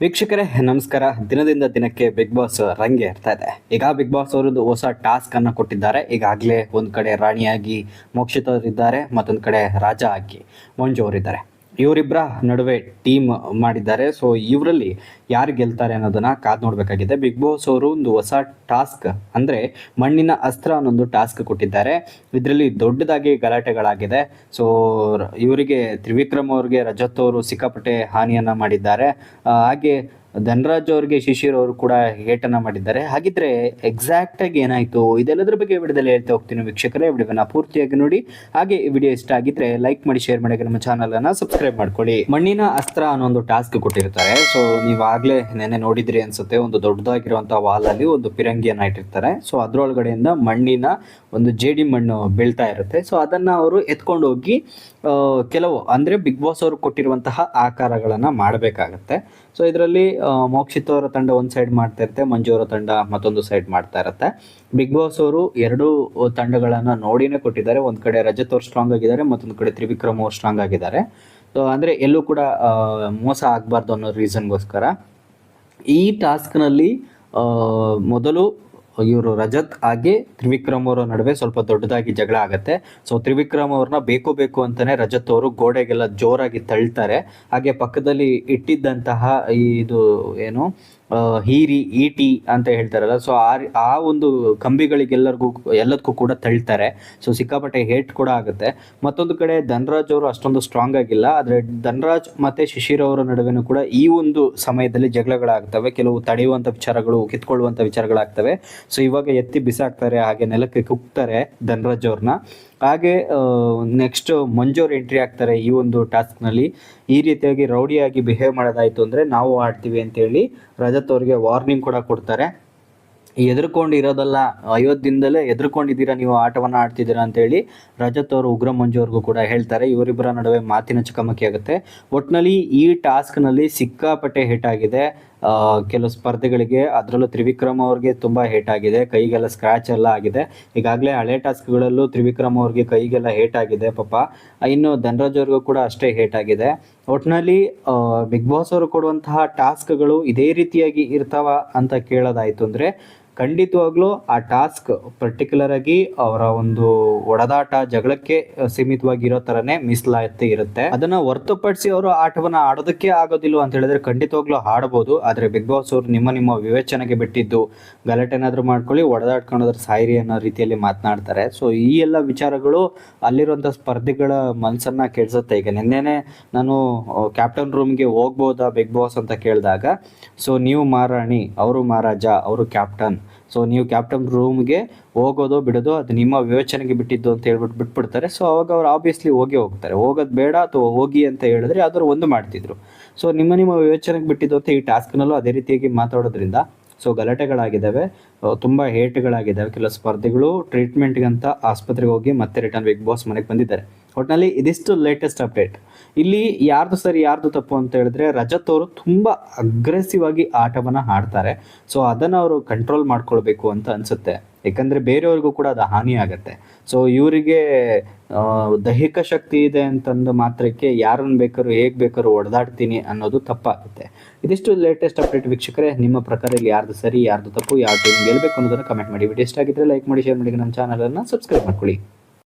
ವೀಕ್ಷಕರೇ, ನಮಸ್ಕಾರ. ದಿನದಿಂದ ದಿನಕ್ಕೆ ಬಿಗ್ ಬಾಸ್ ರಂಗೆ ಇರ್ತಾ ಇದೆ. ಈಗ ಬಿಗ್ ಬಾಸ್ ಅವರೊಂದು ಹೊಸ ಟಾಸ್ಕ್ ಅನ್ನ ಕೊಟ್ಟಿದ್ದಾರೆ. ಈಗಾಗಲೇ ಒಂದ್ ಕಡೆ ರಾಣಿಯಾಗಿ ಮೋಕ್ಷಿತವರಿದ್ದಾರೆ, ಮತ್ತೊಂದು ಕಡೆ ರಾಜ ಆಗಿ ಮಂಜು ಅವರಿದ್ದಾರೆ. ಇವರಿಬ್ಬರ ನಡುವೆ ಟೀಮ್ ಮಾಡಿದ್ದಾರೆ. ಸೊ ಇವರಲ್ಲಿ ಯಾರು ಗೆಲ್ತಾರೆ ಅನ್ನೋದನ್ನ ಕಾದ್ ನೋಡಬೇಕಾಗಿದೆ. ಬಿಗ್ ಬಾಸ್ ಅವರು ಒಂದು ಹೊಸ ಟಾಸ್ಕ್ ಅಂದ್ರೆ ಮಣ್ಣಿನ ಅಸ್ತ್ರ ಅನ್ನೊಂದು ಟಾಸ್ಕ್ ಕೊಟ್ಟಿದ್ದಾರೆ. ಇದರಲ್ಲಿ ದೊಡ್ಡದಾಗಿ ಗಲಾಟೆಗಳಾಗಿದೆ. ಸೊ ಇವರಿಗೆ ತ್ರಿವಿಕ್ರಮ್ ಅವ್ರಿಗೆ ರಜತ್ ಅವರು ಸಿಕ್ಕಾಪಟ್ಟೆ ಹಾನಿಯನ್ನ ಮಾಡಿದ್ದಾರೆ. ಹಾಗೆ ಧನರಾಜ್ ಅವ್ರಿಗೆ ಶಿಶಿರ್ ಅವರು ಕೂಡ ಏಟನ್ನ ಮಾಡಿದ್ದಾರೆ. ಹಾಗಿದ್ರೆ ಎಕ್ಸಾಕ್ಟ್ ಆಗಿ ಏನಾಯ್ತು? ಇದೆಲ್ಲದ್ರ ಬಗ್ಗೆ ವಿಡಿಯೋದಲ್ಲಿ ಹೇಳ್ತಾ ಹೋಗ್ತೀನಿ ವೀಕ್ಷಕರೇ. ವಿಡಿಯೋನ ಪೂರ್ತಿಯಾಗಿ ನೋಡಿ. ಹಾಗೆ ಈ ವಿಡಿಯೋ ಇಷ್ಟ ಆಗಿದ್ರೆ ಲೈಕ್ ಮಾಡಿ ಶೇರ್ ಮಾಡಿ ನಮ್ಮ ಚಾನಲ್ ಅನ್ನ ಸಬ್ಸ್ಕ್ರೈಬ್ ಮಾಡ್ಕೊಳ್ಳಿ. ಮಣ್ಣಿನ ಅಸ್ತ್ರ ಅನ್ನೋ ಒಂದು ಟಾಸ್ಕ್ ಕೊಟ್ಟಿರ್ತಾರೆ. ಸೊ ಆಗ್ಲೇ ನೆನೆ ನೋಡಿದ್ರಿ ಅನ್ಸುತ್ತೆ. ಒಂದು ದೊಡ್ಡದಾಗಿರುವಂತಹ ವಾಲ್ ಅಲ್ಲಿ ಒಂದು ಪಿರಂಗಿಯನ್ನ ಇಟ್ಟಿರ್ತಾರೆ. ಸೊ ಅದ್ರೊಳಗಡೆಯಿಂದ ಮಣ್ಣಿನ ಒಂದು ಜೇಡಿ ಮಣ್ಣು ಬೀಳ್ತಾ ಇರುತ್ತೆ. ಸೊ ಅದನ್ನ ಅವರು ಎತ್ಕೊಂಡು ಹೋಗಿ ಕೆಲವು ಅಂದ್ರೆ ಬಿಗ್ ಬಾಸ್ ಅವರು ಕೊಟ್ಟಿರುವಂತಹ ಆಕಾರಗಳನ್ನ ಮಾಡಬೇಕಾಗತ್ತೆ. ಸೊ ಇದರಲ್ಲಿ ಮೋಕ್ಷಿತ್ ಅವರ ತಂಡ ಒಂದು ಸೈಡ್ ಮಾಡ್ತಾ ಇರುತ್ತೆ, ಮಂಜು ಅವರ ತಂಡ ಮತ್ತೊಂದು ಸೈಡ್ ಮಾಡ್ತಾ ಇರುತ್ತೆ. ಬಿಗ್ ಬಾಸ್ ಅವರು ಎರಡು ತಂಡಗಳನ್ನ ನೋಡಿನೇ ಕೊಟ್ಟಿದ್ದಾರೆ. ಒಂದ್ ಕಡೆ ರಜತ್ ಅವ್ರು ಸ್ಟ್ರಾಂಗ್ ಆಗಿದ್ದಾರೆ, ಮತ್ತೊಂದು ಕಡೆ ತ್ರಿವಿಕ್ರಮ್ ಅವ್ರು ಸ್ಟ್ರಾಂಗ್ ಆಗಿದ್ದಾರೆ. ಸೊ ಅಂದ್ರೆ ಎಲ್ಲೂ ಕೂಡ ಮೋಸ ಆಗಬಾರ್ದು ಅನ್ನೋ ರೀಸನ್ಗೋಸ್ಕರ ಈ ಟಾಸ್ಕ್ನಲ್ಲಿ ಮೊದಲು ಇವರು ರಜತ್ ಹಾಗೆ ತ್ರಿವಿಕ್ರಮ್ ಅವರ ನಡುವೆ ಸ್ವಲ್ಪ ದೊಡ್ಡದಾಗಿ ಜಗಳ ಆಗುತ್ತೆ. ಸೊ ತ್ರಿವಿಕ್ರಮ್ ಅವ್ರನ್ನ ಬೇಕು ಬೇಕು ಅಂತಾನೆ ರಜತ್ ಅವರು ಗೋಡೆಗೆಲ್ಲ ಜೋರಾಗಿ ತಳ್ತಾರೆ. ಹಾಗೆ ಪಕ್ಕದಲ್ಲಿ ಇಟ್ಟಿದ್ದಂತಹ ಇದು ಏನು ಹೀರಿ, ಈಟಿ ಅಂತ ಹೇಳ್ತಾರಲ್ಲ ಸೊ ಆ ಆ ಒಂದು ಕಂಬಿಗಳಿಗೆಲ್ಲರಿಗೂ, ಎಲ್ಲದಕ್ಕೂ ಕೂಡ ತಳ್ತಾರೆ. ಸೊ ಸಿಕ್ಕಾಪಟ್ಟೆ ಹೇಟ್ ಕೂಡ ಆಗುತ್ತೆ. ಮತ್ತೊಂದು ಕಡೆ ಧನರಾಜ್ ಅವರು ಅಷ್ಟೊಂದು ಸ್ಟ್ರಾಂಗ್ ಆಗಿಲ್ಲ. ಆದರೆ ಧನರಾಜ್ ಮತ್ತು ಶಿಶಿರ್ ಅವರ ನಡುವೆನೂ ಕೂಡ ಈ ಒಂದು ಸಮಯದಲ್ಲಿ ಜಗಳಗಳಾಗ್ತವೆ. ಕೆಲವು ತಡೆಯುವಂಥ ವಿಚಾರಗಳು ಕಿತ್ಕೊಳ್ಳುವಂಥ ವಿಚಾರಗಳಾಗ್ತವೆ. ಸೊ ಇವಾಗ ಎತ್ತಿ ಬಿಸಾಕ್ತಾರೆ, ಹಾಗೆ ನೆಲಕ್ಕೆ ಕುಗ್ತಾರೆ ಧನರಾಜ್ ಅವ್ರನ್ನ ಹಾಗೆ ನೆಕ್ಸ್ಟ್ ಮಂಜೂರ್ ಎಂಟ್ರಿ ಆಗ್ತಾರೆ ಈ ಒಂದು ಟಾಸ್ಕ್ನಲ್ಲಿ ಈ ರೀತಿಯಾಗಿ ರೌಡಿಯಾಗಿ ಬಿಹೇವ್ ಮಾಡೋದಾಯ್ತು ಅಂದರೆ ನಾವು ಆಡ್ತೀವಿ ಅಂತೇಳಿ ರಜತ್ ಅವ್ರಿಗೆ ವಾರ್ನಿಂಗ್ ಕೂಡ ಕೊಡ್ತಾರೆ. ಎದುರ್ಕೊಂಡು ಇರೋದಲ್ಲ ದಿನದಲ್ಲೇ ಎದುರ್ಕೊಂಡಿದ್ದೀರಾ ನೀವು ಆಟವನ್ನು ಆಡ್ತಿದ್ದೀರಾ ಅಂತೇಳಿ ರಜತ್ ಅವರು ಉಗ್ರ ಮಂಜು ಅವ್ರಿಗೂ ಕೂಡ ಹೇಳ್ತಾರೆ. ಇವರಿಬ್ಬರ ನಡುವೆ ಮಾತಿನ ಚಕಮಕಿ ಆಗುತ್ತೆ. ಒಟ್ಟಿನಲ್ಲಿ ಈ ಟಾಸ್ಕ್ನಲ್ಲಿ ಸಿಕ್ಕಾಪಟ್ಟೆ ಹಿಟ್ ಆಗಿದೆ. ಕೆಲವು ಸ್ಪರ್ಧೆಗಳಿಗೆ ಅದರಲ್ಲೂ ತ್ರಿವಿಕ್ರಮ್ ಅವ್ರಿಗೆ ತುಂಬ ಹೇಟ್ ಆಗಿದೆ. ಕೈಗೆಲ್ಲ ಸ್ಕ್ರಾಚ್ ಎಲ್ಲ ಆಗಿದೆ. ಈಗಾಗಲೇ ಹಳೆ ಟಾಸ್ಕ್ಗಳಲ್ಲೂ ತ್ರಿವಿಕ್ರಮ್ ಅವ್ರಿಗೆ ಕೈಗೆಲ್ಲ ಹೇಟ್ ಆಗಿದೆ ಪಾಪ. ಇನ್ನು ಧನರಾಜ್ ಅವ್ರಿಗೂ ಕೂಡ ಅಷ್ಟೇ ಹೇಟ್ ಆಗಿದೆ. ಒಟ್ಟಿನಲ್ಲಿ ಬಿಗ್ ಬಾಸ್ ಅವರು ಕೊಡುವಂತಹ ಟಾಸ್ಕ್ಗಳು ಇದೇ ರೀತಿಯಾಗಿ ಇರ್ತಾವ ಅಂತ ಕೇಳೋದಾಯ್ತು ಅಂದರೆ ಖಂಡಿತವಾಗ್ಲೂ ಆ ಟಾಸ್ಕ್ ಪರ್ಟಿಕ್ಯುಲರ್ ಆಗಿ ಅವರ ಒಂದು ಒಡದಾಟ, ಜಗಳಕ್ಕೆ ಸೀಮಿತವಾಗಿರೋ ತರನೇ ಮೀಸಲಾತಿ ಇರುತ್ತೆ. ಅದನ್ನ ಹೊರತುಪಡಿಸಿ ಅವರು ಆಟವನ್ನ ಆಡೋದಕ್ಕೆ ಆಗೋದಿಲ್ಲ ಅಂತ ಹೇಳಿದ್ರೆ ಖಂಡಿತವಾಗ್ಲೂ ಆಡಬಹುದು ಆದ್ರೆ ಬಿಗ್ ಬಾಸ್ ಅವರು ನಿಮ್ಮ ನಿಮ್ಮ ವಿವೇಚನೆಗೆ ಬಿಟ್ಟಿದ್ದು ಗಲಾಟೆನಾದ್ರೂ ಮಾಡ್ಕೊಳ್ಳಿ, ಒಡೆದಾಡ್ಕೊಂಡೋದ್ರ ಸಾಯಿರಿ ಅನ್ನೋ ರೀತಿಯಲ್ಲಿ ಮಾತನಾಡ್ತಾರೆ. ಸೊ ಈ ಎಲ್ಲ ವಿಚಾರಗಳು ಅಲ್ಲಿರುವಂತ ಸ್ಪರ್ಧಿಗಳ ಮನಸ್ಸನ್ನ ಕೆಡಿಸುತ್ತೆ. ಈಗ ನಿನ್ನೆನೆ ನಾನು ಕ್ಯಾಪ್ಟನ್ ರೂಮ್ಗೆ ಹೋಗ್ಬೋದಾ ಬಿಗ್ ಬಾಸ್ ಅಂತ ಕೇಳಿದಾಗ ಸೊ ನೀವು ಮಹಾರಾಣಿ ಅವರು ಮಹಾರಾಜ, ಅವರು ಕ್ಯಾಪ್ಟನ್ ಸೊ ನೀವು ಕ್ಯಾಪ್ಟನ್ ರೂಮ್ಗೆ ಹೋಗೋದು ಬಿಡೋದು ಅದು ನಿಮ್ಮ ವಿವೇಚನೆಗೆ ಬಿಟ್ಟಿದ್ದು ಅಂತ ಹೇಳ್ಬಿಟ್ಟು ಬಿಟ್ಬಿಡ್ತಾರೆ. ಸೊ ಅವಾಗ ಅವ್ರು ಆಬ್ವಿಯಸ್ಲಿ ಹೋಗಿ ಹೋಗ್ತಾರೆ. ಹೋಗೋದು ಬೇಡ ಅಥವಾ ಹೋಗಿ ಅಂತ ಹೇಳಿದ್ರೆ ಯಾವ್ದಾದ್ರು ಒಂದು ಮಾಡ್ತಿದ್ರು. ಸೊ ನಿಮ್ಮ ನಿಮ್ಮ ವಿವೇಚನೆಗೆ ಬಿಟ್ಟಿದ್ದು ಅಂತ ಈ ಟಾಸ್ಕ್ನಲ್ಲೂ ಅದೇ ರೀತಿಯಾಗಿ ಮಾತಾಡೋದ್ರಿಂದ ಸೊ ಗಲಾಟೆಗಳಾಗಿದ್ದಾವೆ. ತುಂಬ ಹೇಟ್ಗಳಾಗಿದ್ದಾವೆ. ಕೆಲವು ಸ್ಪರ್ಧಿಗಳು ಟ್ರೀಟ್ಮೆಂಟ್ಗಂತ ಆಸ್ಪತ್ರೆಗೆ ಹೋಗಿ ಮತ್ತೆ ರಿಟರ್ನ್ ಬಿಗ್ ಬಾಸ್ ಮನೆಗೆ ಬಂದಿದ್ದಾರೆ. ಒಟ್ಟಿನಲ್ಲಿ ಇದಿಷ್ಟು ಲೇಟೆಸ್ಟ್ ಅಪ್ಡೇಟ್ ಇಲ್ಲಿ ಯಾರ್ದು ಸರಿ, ಯಾರ್ದು ತಪ್ಪು ಅಂತ ಹೇಳಿದ್ರೆ ರಜತ್ ಅವರು ತುಂಬ ಅಗ್ರೆಸಿವ್ ಆಗಿ ಆಟವನ್ನು ಆಡ್ತಾರೆ. ಸೊ ಅದನ್ನು ಅವರು ಕಂಟ್ರೋಲ್ ಮಾಡ್ಕೊಳ್ಬೇಕು ಅಂತ ಅನಿಸುತ್ತೆ. ಯಾಕಂದರೆ ಬೇರೆಯವ್ರಿಗೂ ಕೂಡ ಅದು ಹಾನಿ ಆಗುತ್ತೆ. ಸೊ ಇವರಿಗೆ ದೈಹಿಕ ಶಕ್ತಿ ಇದೆ ಅಂತಂದು ಮಾತ್ರಕ್ಕೆ ಯಾರನ್ನು ಬೇಕಾದ್ರೂ ಹೇಗೆ ಬೇಕಾದ್ರು ಒಡೆದಾಡ್ತೀನಿ ಅನ್ನೋದು ತಪ್ಪಾಗುತ್ತೆ. ಇದಿಷ್ಟು ಲೇಟೆಸ್ಟ್ ಅಪ್ಡೇಟ್ ವೀಕ್ಷಕರೇ, ನಿಮ್ಮ ಪ್ರಕಾರ ಇಲ್ಲಿ ಯಾರ್ದು ಸರಿ, ಯಾರ್ದು ತಪ್ಪು ಯಾವ ಟೀಮ್ ಅನ್ನೋದನ್ನು ಕಮೆಂಟ್ ಮಾಡಿ. ವಿಡಿಯೋ ಇಷ್ಟ ಲೈಕ್ ಮಾಡಿ ಶೇರ್ ಮಾಡಿ, ನಮ್ಮ ಚಾನಲನ್ನು ಸಬ್ಸ್ಕ್ರೈಬ್ ಮಾಡ್ಕೊಳ್ಳಿ.